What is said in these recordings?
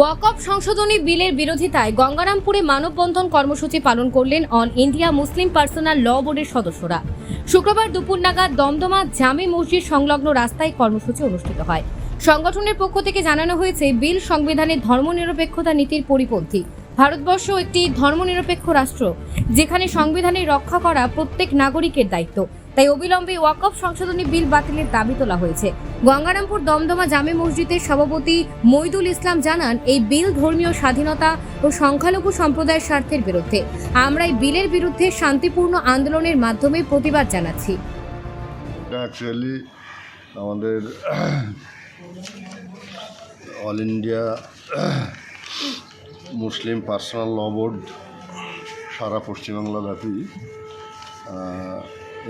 ওয়াকফ সংশোধনী বিলের বিরোধিতায় গঙ্গারামপুরে মানববন্ধন কর্মসূচি পালন করলেন all India Muslim personal law বোর্ডের সদস্যরা। শুক্রবার দুপুর নাগাদ দমদমা জামে মসজিদ সংলগ্ন রাস্তায় কর্মসূচি অনুষ্ঠিত হয়। সংগঠনের পক্ষ থেকে জানানো হয়েছে, বিল সংবিধানের ধর্মনিরপেক্ষতা নীতির পরিপন্থী। ভারতবর্ষ একটি ধর্মনিরপেক্ষ রাষ্ট্র, যেখানে সংবিধানের রক্ষা করা প্রত্যেক নাগরিকের দায়িত্ব। তাই অবিলম্বে ওয়াকফ সংশোধনী বিল বাতিলের দাবি তোলা হয়েছে। গঙ্গারামপুর দমদমা জামে মসজিদের সভাপতি মইদুল ইসলাম জানান, এই বিল ধর্মীয় স্বাধীনতা ও সংখ্যালঘু সম্প্রদায়ের স্বার্থের বিরুদ্ধে। আমরা এই বিলের বিরুদ্ধে শান্তিপূর্ণ আন্দোলনের মাধ্যমে প্রতিবাদ জানাচ্ছি। আমাদের all India Muslim personal law board সারা পশ্চিমবাংলা ব্যাপী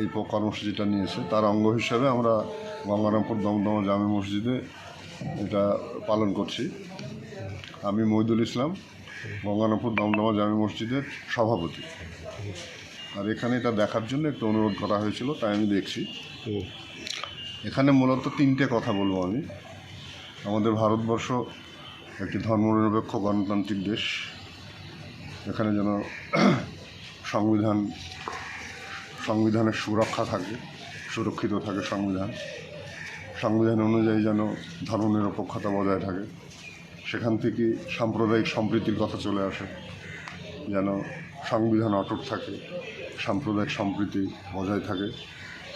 এই কর্মসূচিটা নিয়েছে। তার অঙ্গ হিসাবে আমরা গঙ্গারামপুর দমদমা জামে মসজিদে এটা পালন করছি। আমি মইদুল ইসলাম, গঙ্গারামপুর দমদমা জামে মসজিদের সভাপতি। আর এখানে এটা দেখার জন্য একটু অনুরোধ করা হয়েছিল, তাই আমি দেখছি। এখানে মূলত তিনটে কথা বলব আমি। আমাদের ভারতবর্ষ একটি ধর্মনিরপেক্ষ গণতান্ত্রিক দেশ। এখানে যেন সংবিধান সংবিধানের সুরক্ষা থাকে, সুরক্ষিত থাকে সংবিধান। সংবিধান অনুযায়ী যেন ধর্মনিরপেক্ষতা বজায় থাকে। সেখান থেকে সাম্প্রদায়িক সম্প্রীতির কথা চলে আসে, যেন সংবিধান অটুট থাকে, সাম্প্রদায়িক সম্প্রীতি বজায় থাকে।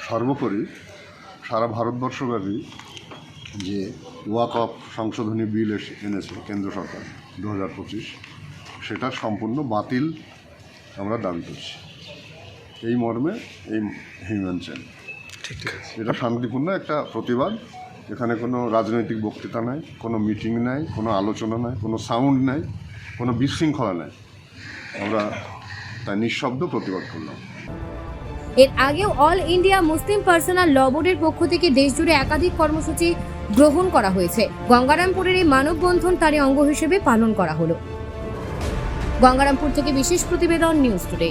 সর্বোপরি সারা ভারতবর্ষব্যাপী যে ওয়াক অফ সংশোধনী বিল এসে, এনেছে কেন্দ্র সরকার, দু হাজার পঁচিশ, সেটা সম্পূর্ণ বাতিল আমরা দাবি করছি। এই মর্মে এই হিউম্যান চেন ঠিক এটা শান্তিপূর্ণ একটা প্রতিবাদ এখানে কোনো রাজনৈতিক বক্তৃতা নাই কোনো মিটিং নাই কোনো আলোচনা নাই কোনো সাউন্ড নাই কোনো বিশৃঙ্খলা নাই। আমরা তাই নিঃশব্দ প্রতিবাদ করলাম। এর আগেও all India Muslim personal law বোর্ডের পক্ষ থেকে দেশজুড়ে একাধিক কর্মসূচি গ্রহণ করা হয়েছে। গঙ্গারামপুরের এই মানববন্ধন তারই অঙ্গ হিসেবে পালন করা হলো। গঙ্গারামপুর থেকে বিশেষ প্রতিবেদন নিউজ টুডে।